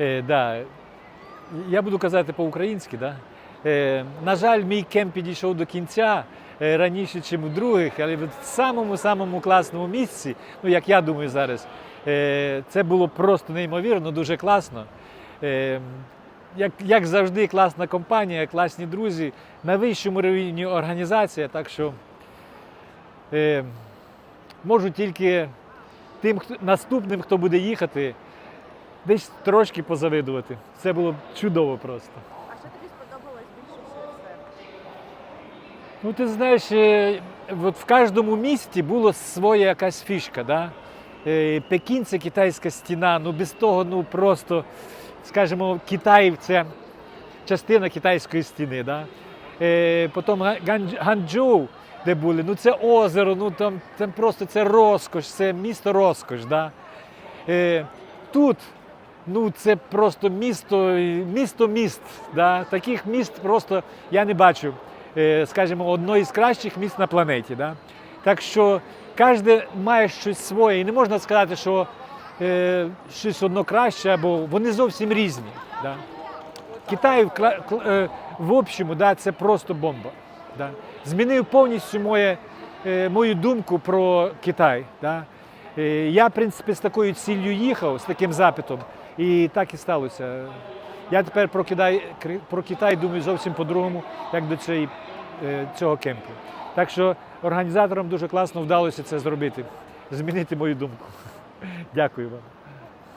Е, да. Я буду казати по-українськи. Да? Е, на жаль, мій кемп підійшов до кінця е, раніше, ніж у других, але в самому-самому класному місці, ну як я думаю зараз, е, це було просто неймовірно, дуже класно. Е, як, як завжди, класна компанія, класні друзі, на вищому рівні організація, так що е, можу тільки тим хто, наступним, хто буде їхати, десь трошки позавидувати. Це було чудово просто. А що тобі сподобалось більше все? Ну, ти знаєш, е, от в кожному місті була своя якась фішка. Да? Е, Пекін це китайська стіна, ну без того, ну просто, скажімо, Китай це частина китайської стіни. Да? Е, Потім Га- Ган- Ганчжоу, де були, ну це озеро, ну там, там просто це розкош, це місто розкош. Да? Тут ну, це просто місто, місто міст. Да? Таких міст просто я не бачу е, скажімо, одно із кращих міст на планеті. Да? Так що кожен має щось своє, і не можна сказати, що е, щось одно краще, або вони зовсім різні. Да? Китай в, е, в общому да, це просто бомба. Да? Змінив повністю моє, е, мою думку про Китай. Да? Е, я, в принципі, з такою ціллю їхав, з таким запитом, і так і сталося. Я тепер про Китай, про Китай думаю зовсім по-другому, як до цієї, е, цього кемпу. Так що організаторам дуже класно вдалося це зробити, змінити мою думку. Дякую вам.